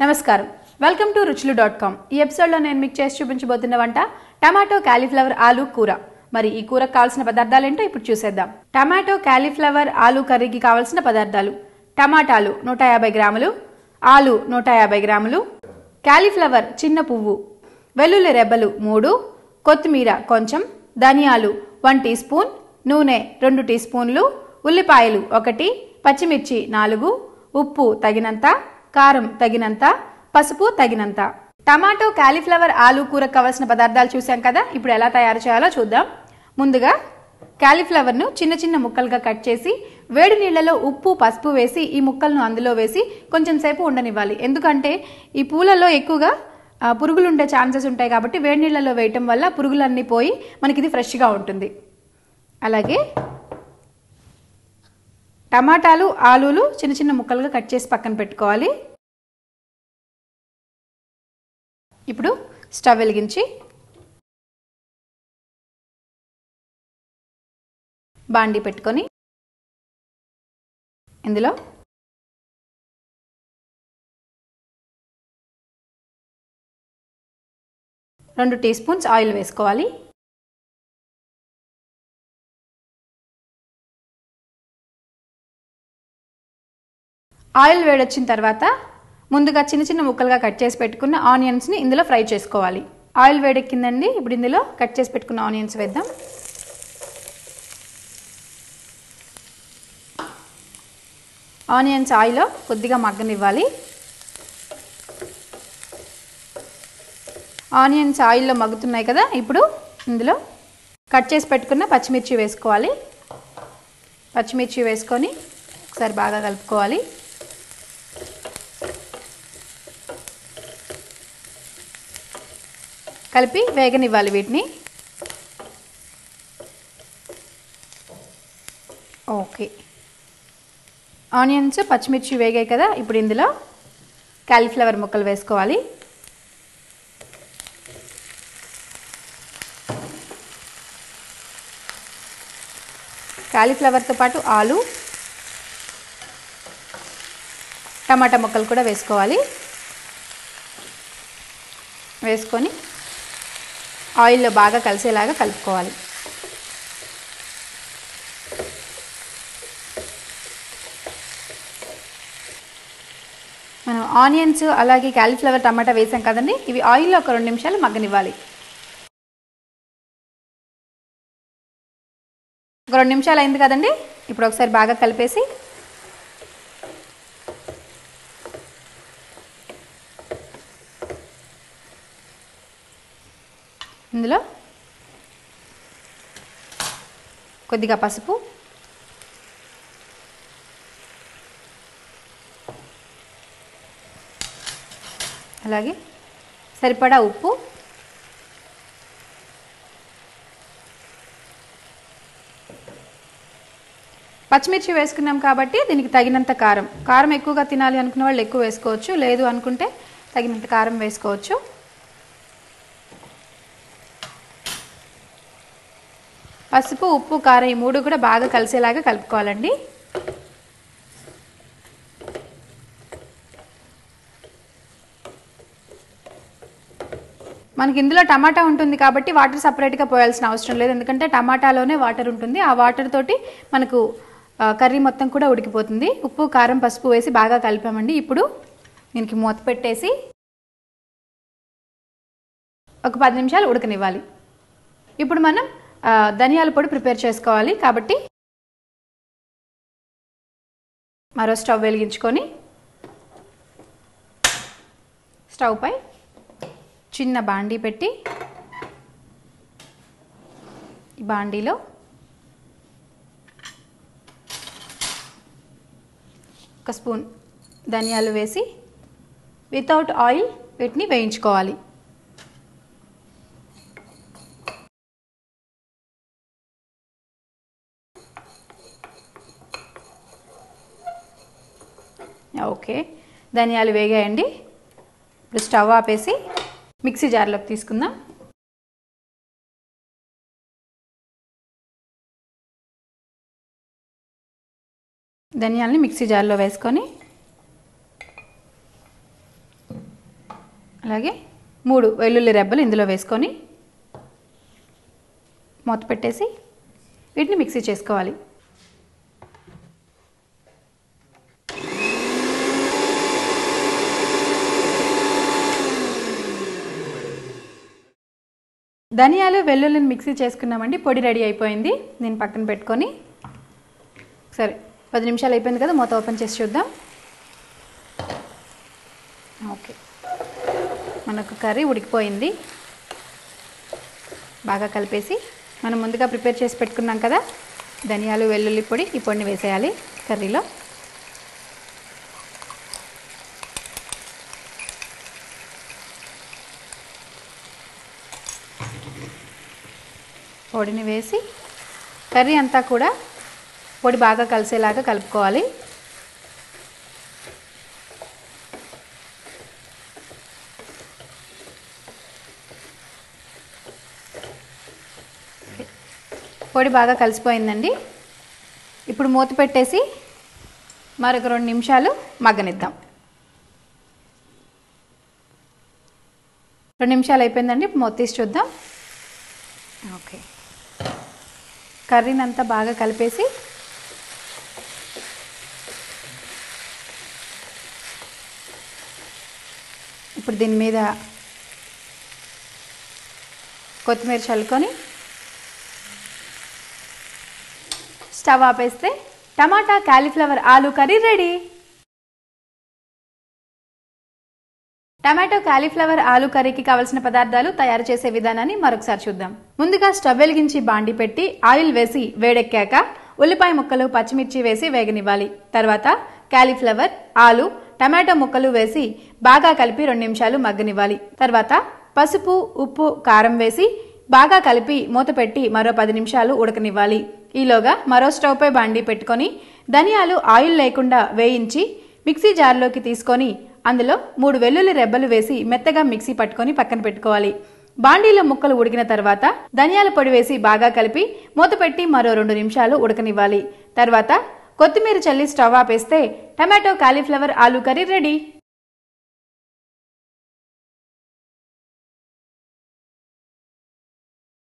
నమస్కారం. Welcome to Ruchulu dot com. ఈ ఎపిసోడ్లో నేను మీకు చేసి చూపించబోతున్న వంట టమాటో క్యాలీఫ్లవర్ ఆలు కూర. మరి ఈ కూరకు కావాల్సిన పదార్థాలు ఏంటో ఇప్పుడు చూసేద్దాం. టమాటో క్యాలీఫ్లవర్ ఆలు కర్రీకి కావాల్సిన పదార్థాలు. టమాటాలు నూట యాభై గ్రాములు. ఆలు నూట యాభై గ్రాములు. క్యాలీఫ్లవర్ చిన్న పువ్వు. వెల్లుల్లి రెబ్బలు మూడు. కొత్తిమీర కొంచెం. ధనియాలు వన్ టీ స్పూన్. నూనె రెండు టీ స్పూన్లు. ఉల్లిపాయలు ఒకటి. పచ్చిమిర్చి నాలుగు. ఉప్పు తగినంత. కారం తగినంత పసుపు తగినంత. టమాటో కాలీఫ్లవర్ ఆలు కూర కావలసిన పదార్థాలు చూసాం కదా ఇప్పుడు ఎలా తయారు చేయాలో చూద్దాం. ముందుగా కాలీఫ్లవర్ను చిన్న చిన్న ముక్కలుగా కట్ చేసి వేడి నీళ్ళలో ఉప్పు పసుపు వేసి ఈ ముక్కలను అందులో వేసి కొంచెం సేపు ఉండనివ్వాలి. ఎందుకంటే ఈ పూలలో ఎక్కువగా పురుగులు ఉండే ఛాన్సెస్ ఉంటాయి కాబట్టి వేడి నీళ్ళలో వేయటం వల్ల పురుగులన్నీ పోయి మనకి ఇది ఫ్రెష్గా ఉంటుంది. అలాగే టమాటాలు ఆలూలు చిన్న చిన్న ముక్కలుగా కట్ చేసి పక్కన పెట్టుకోవాలి. ఇప్పుడు స్టవ్ వెలిగించి బాండి పెట్టుకొని ఇందులో రెండు టీ స్పూన్స్ ఆయిల్ వేసుకోవాలి. ఆయిల్ వేడొచ్చిన తర్వాత ముందుగా చిన్న చిన్న ముక్కలుగా కట్ చేసి పెట్టుకున్న ఆనియన్స్ని ఇందులో ఫ్రై చేసుకోవాలి. ఆయిల్ వేడెక్కిందండి. ఇప్పుడు ఇందులో కట్ చేసి పెట్టుకున్న ఆనియన్స్ వేద్దాం. ఆనియన్స్ ఆయిల్లో కొద్దిగా మగ్గనివ్వాలి. ఆనియన్స్ ఆయిల్లో మగ్గుతున్నాయి కదా ఇప్పుడు ఇందులో కట్ చేసి పెట్టుకున్న పచ్చిమిర్చి వేసుకోవాలి. పచ్చిమిర్చి వేసుకొని ఒకసారి బాగా కలుపుకోవాలి. కలిపి వేగనివ్వాలి వీటిని. ఓకే. ఆనియన్స్ పచ్చిమిర్చి వేగాయి కదా ఇప్పుడు ఇందులో కాలీఫ్లవర్ ముక్కలు వేసుకోవాలి. కాలీఫ్లవర్తో పాటు ఆలు టమాటా ముక్కలు కూడా వేసుకోవాలి. వేసుకొని ఆయిల్లో బాగా కలిసేలాగా కలుపుకోవాలి. మనం ఆనియన్స్ అలాగే క్యాలీఫ్లవర్ టమాటా వేసాం కదండి ఇవి ఆయిల్లో ఒక రెండు నిమిషాలు మగ్గనివ్వాలి. ఒక రెండు నిమిషాలు అయింది కదండి ఇప్పుడు ఒకసారి బాగా కలిపేసి ఇందులో కొద్దిగా పసుపు. అలాగే సరిపడా ఉప్పు. పచ్చిమిర్చి వేసుకున్నాం కాబట్టి దీనికి తగినంత కారం. కారం ఎక్కువగా తినాలి అనుకున్న వాళ్ళు ఎక్కువ వేసుకోవచ్చు. లేదు అనుకుంటే తగినంత కారం వేసుకోవచ్చు. పసుపు ఉప్పు కారం ఈ మూడు కూడా బాగా కలిసేలాగా కలుపుకోవాలండి. మనకి ఇందులో టమాటా ఉంటుంది కాబట్టి వాటర్ సపరేట్గా పోయాల్సిన అవసరం లేదు. ఎందుకంటే టమాటాలోనే వాటర్ ఉంటుంది. ఆ వాటర్ తోటి మనకు కర్రీ మొత్తం కూడా ఉడికిపోతుంది. ఉప్పు కారం పసుపు వేసి బాగా కలిపామండి. ఇప్పుడు దీనికి మూత పెట్టేసి ఒక పది నిమిషాలు ఉడకనివ్వాలి. ఇప్పుడు మనం ధనియాల పొడి ప్రిపేర్ చేసుకోవాలి కాబట్టి మరో స్టవ్ వెలిగించుకొని స్టవ్ పై చిన్న బాండీ పెట్టి ఈ బాండీలో ఒక స్పూన్ ధనియాలు వేసి వితౌట్ ఆయిల్ వీటిని వేయించుకోవాలి. ఓకే. ధనియాలు వేగాయండి. ఇప్పుడు స్టవ్ ఆపేసి మిక్సీ జార్లోకి తీసుకుందాం. ధనియాలని మిక్సీ జార్లో వేసుకొని అలాగే మూడు వెల్లుల్లి రెబ్బలు ఇందులో వేసుకొని మూత పెట్టేసి వీటిని మిక్సీ చేసుకోవాలి. ధనియాలు వెల్లుల్లిని మిక్సీ చేసుకున్నామండి. పొడి రెడీ అయిపోయింది. నేను పక్కన పెట్టుకొని సరే పది నిమిషాలు అయిపోయింది కదా మూత ఓపెన్ చేసి చూద్దాం. ఓకే. మనకు కర్రీ ఉడికిపోయింది. బాగా కలిపేసి మనం ముందుగా ప్రిపేర్ చేసి పెట్టుకున్నాం కదా ధనియాలు వెల్లుల్లి పొడి ఈ పొడిని వేసేయాలి కర్రీలో. పొడిని వేసి కర్రీ అంతా కూడా పొడి బాగా కలిసేలాగా కలుపుకోవాలి. పొడి బాగా కలిసిపోయిందండి. ఇప్పుడు మూత పెట్టేసి మరొక రెండు నిమిషాలు మగ్గనిద్దాం. రెండు నిమిషాలు అయిపోయిందండి ఇప్పుడు మూత తీసి చూద్దాం. ఓకే. కర్రీని అంతా బాగా కలిపేసి ఇప్పుడు దీని మీద కొత్తిమీర చల్లుకొని స్టవ్ ఆపేస్తే టమాటా కాలీఫ్లవర్ ఆలు కర్రీ రెడీ. టమాటో కాలీఫ్లవర్ ఆలు కర్రీకి కావలసిన పదార్థాలు తయారు చేసే విధానాన్ని మరొకసారి చూద్దాం. ముందుగా స్టవ్ వెలిగించి బాండి పెట్టి ఆయిల్ వేసి వేడెక్కాక ఉల్లిపాయ ముక్కలు పచ్చిమిర్చి వేసి వేగనివ్వాలి. తర్వాత కాలీఫ్లవర్ ఆలు టమాటో ముక్కలు వేసి బాగా కలిపి రెండు నిమిషాలు మగ్గనివ్వాలి. తర్వాత పసుపు ఉప్పు కారం వేసి బాగా కలిపి మూత పెట్టి మరో పది నిమిషాలు ఉడకనివ్వాలి. ఈలోగా మరో స్టవ్ పై బాండి పెట్టుకొని ధనియాలు ఆయిల్ లేకుండా వేయించి మిక్సీ జార్లోకి తీసుకొని అందులో మూడు వెల్లుల్లి రెబ్బలు వేసి మెత్తగా మిక్సీ పట్టుకొని పక్కన పెట్టుకోవాలి. బాండీలో ముక్కలు ఉడికిన తర్వాత ధనియాల పొడి వేసి బాగా కలిపి మూత పెట్టి మరో రెండు నిమిషాలు ఉడకనివ్వాలి. తర్వాత కొత్తిమీర చల్లి స్టవ్ ఆపేస్తే టమాటో కాలీఫ్లవర్ ఆలు కర్రీ రెడీ.